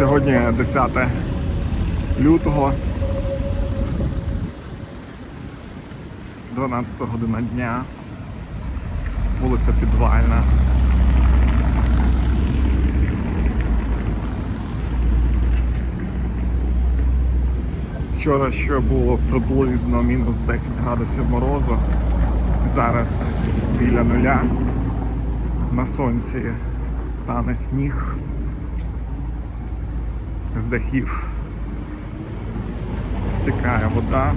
Сьогодні 10 лютого. 12 година дня. Вулиця Підвальна. Вчора ще було приблизно мінус 10 градусів морозу. Зараз біля нуля. На сонці тане сніг. З дахів. Стікає вода.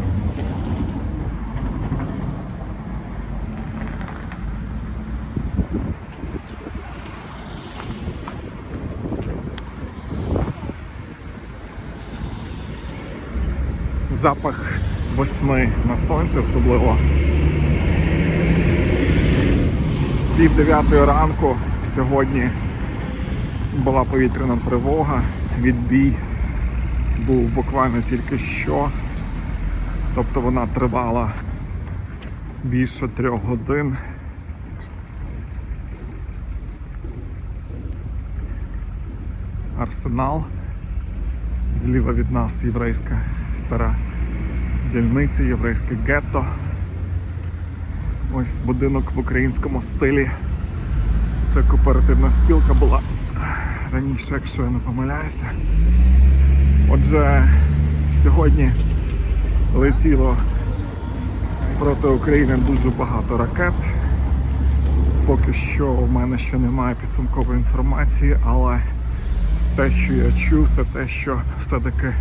Запах весни на сонці, особливо. Пів дев'ятої ранку сьогодні була повітряна тривога, відбій був буквально тільки що. Тобто вона тривала більше трьох годин. Арсенал. Зліва від нас єврейська стара дільниця, єврейське гетто. Ось будинок в українському стилі. Це кооперативна спілка була раніше, якщо я не помиляюся. Отже, сьогодні летіло проти України дуже багато ракет. Поки що в мене ще немає підсумкової інформації, але те, що я чув, це те, що все-таки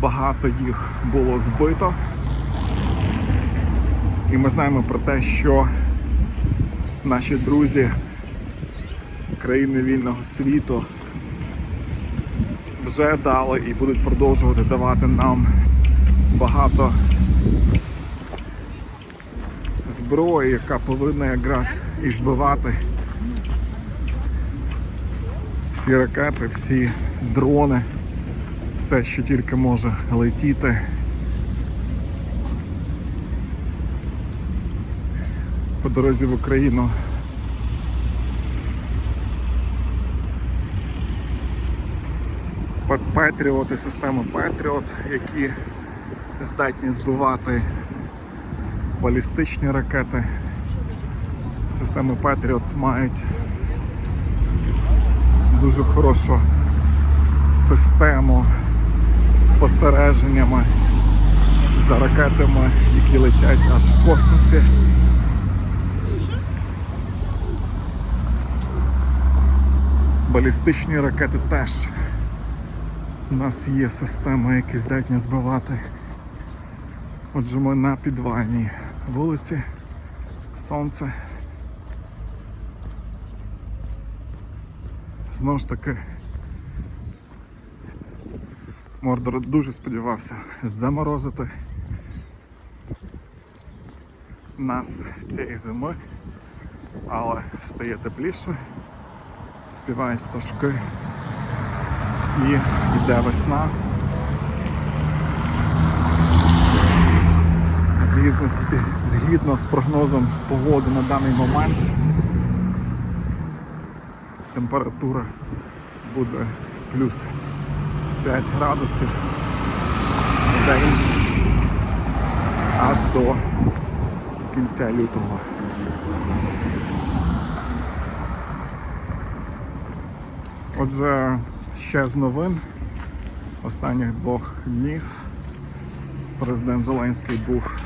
багато їх було збито. І ми знаємо про те, що наші друзі країни вільного світу вже дали і будуть продовжувати давати нам багато зброї, яка повинна якраз і збивати всі ракети, всі дрони, все, що тільки може летіти. По дорозі в Україну Петріот і система Петріот, які здатні збивати балістичні ракети. Системи Петріот мають дуже хорошу систему спостереженнями за ракетами, які летять аж в космосі. Балістичні ракети теж. У нас є система, які здатні збивати. Отже, ми на підвальній вулиці, сонце. Знову ж таки, Мордор дуже сподівався заморозити нас цієї зими, але стає тепліше, співають пташки і йде весна. Згідно, згідно з прогнозом погоди на даний момент температура буде плюс 5 градусів в день аж до кінця лютого. Отже, ще з новин останніх двох днів президент Зеленський був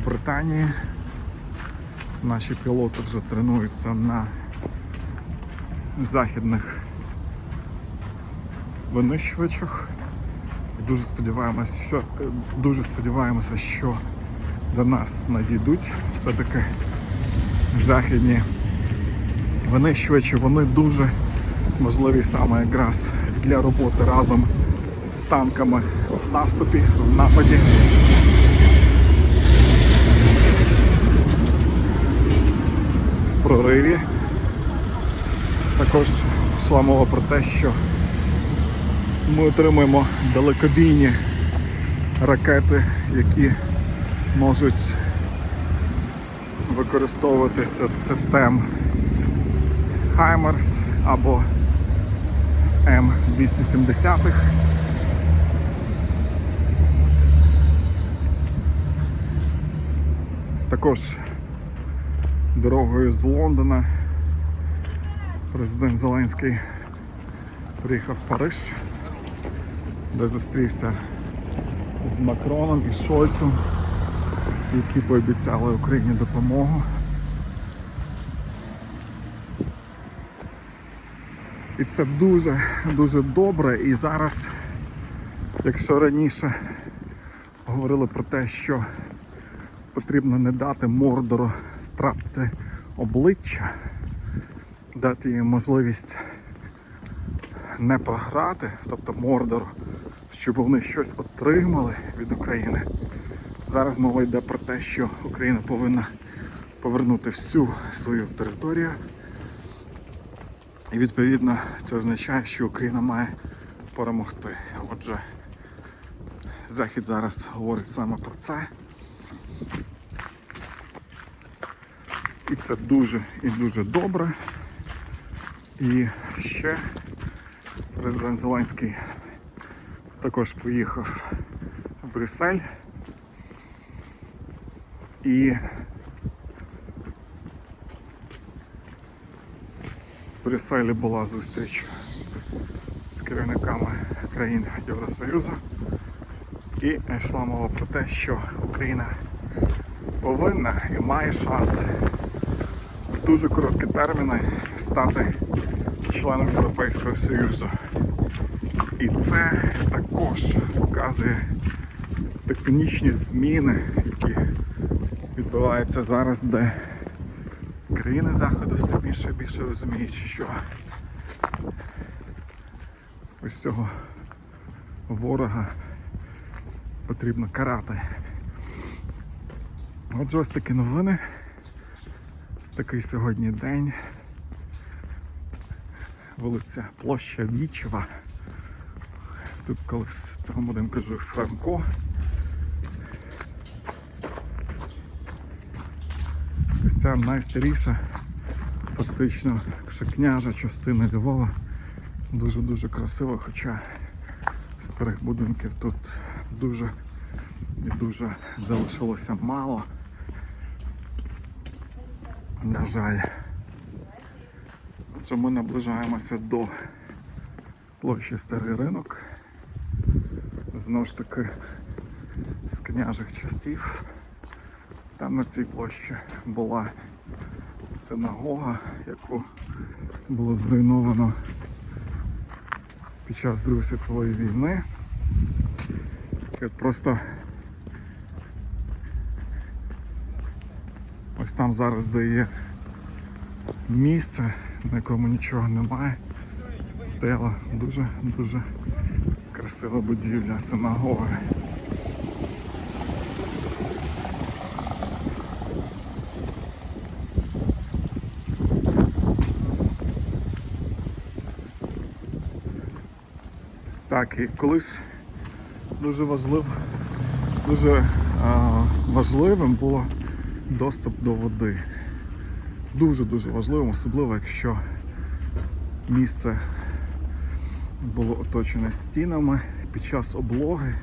в Британії. Наші пілоти вже тренуються на західних винищувачах. І Дуже сподіваємося, що е, дуже сподіваємося, що до нас надійдуть все-таки західні винищувачі. Вони дуже можливі саме якраз для роботи разом з танками в наступі, в нападі. В прориві. Також йшла мова про те, що ми отримуємо далекобійні ракети, які можуть використовуватися з систем Хаймерс або М270. Також дорогою з Лондона президент Зеленський приїхав в Париж, де зустрівся з Макроном і Шольцем, які пообіцяли Україні допомогу. І це дуже дуже добре. І зараз, якщо раніше говорили про те, що потрібно не дати Мордору втратити обличчя, дати їм можливість не програти, тобто Мордору, щоб вони щось отримали від України. Зараз мова йде про те, що Україна повинна повернути всю свою територію. І відповідно це означає, що Україна має перемогти. Отже, Захід зараз говорить саме про це. І це дуже і дуже добре. І ще президент Зеленський також поїхав в Брюссель. І Брюсселі була зустріч з керівниками країн Євросоюзу. І йшла мова про те, що Україна повинна і має шанс в дуже короткі терміни стати членом Європейського Союзу. І це також показує тектонічні зміни, які відбуваються зараз, де країни Заходу все більше і більше розуміють, що ось цього ворога потрібно карати. Отже, ось такі новини. Такий сьогодні день. Вулиця Площа Вічева. Тут колись в цьому будинку жив Франко. Ця найстаріша, фактично княжа частина Львова. Дуже-дуже красиво, хоча старих будинків тут дуже і дуже залишилося мало. На жаль. Отже, ми наближаємося до площі Старий ринок. Знову ж таки з княжих часів. Там на цій площі була синагога, яку було зруйновано під час Другої світової війни. І от просто ось там зараз де є місце, на якому нічого немає. Стояла дуже-дуже красива будівля синагоги. Так, і колись дуже важлив, дуже а, важливим було доступ до води. Дуже-дуже важливим, особливо якщо місце було оточене стінами під час облоги.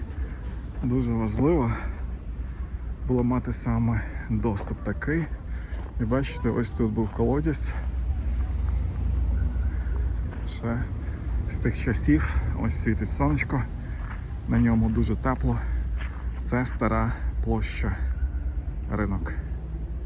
Дуже важливо було мати саме доступ такий. І бачите, ось тут був колодязь. Ще з тих часів ось світить сонечко, на ньому дуже тепло. Це стара площа ринок.